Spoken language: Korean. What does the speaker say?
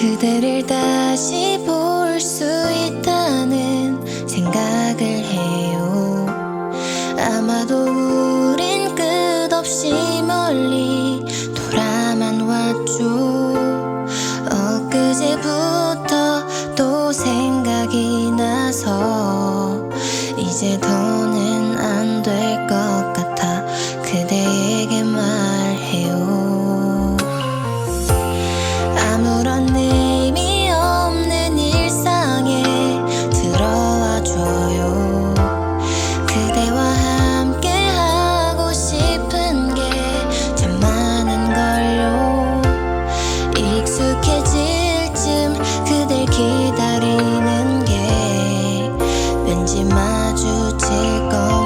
그대를 다시 볼 수 있다는 생각을 해요. 아마도 우린 끝없이 멀리 돌아만 왔죠. 엊그제부터 또 생각이 나서 이제 더는 안 될 것 같아. 그대 익숙해질 쯤 그댈 기다리는 게 왠지 마주칠 것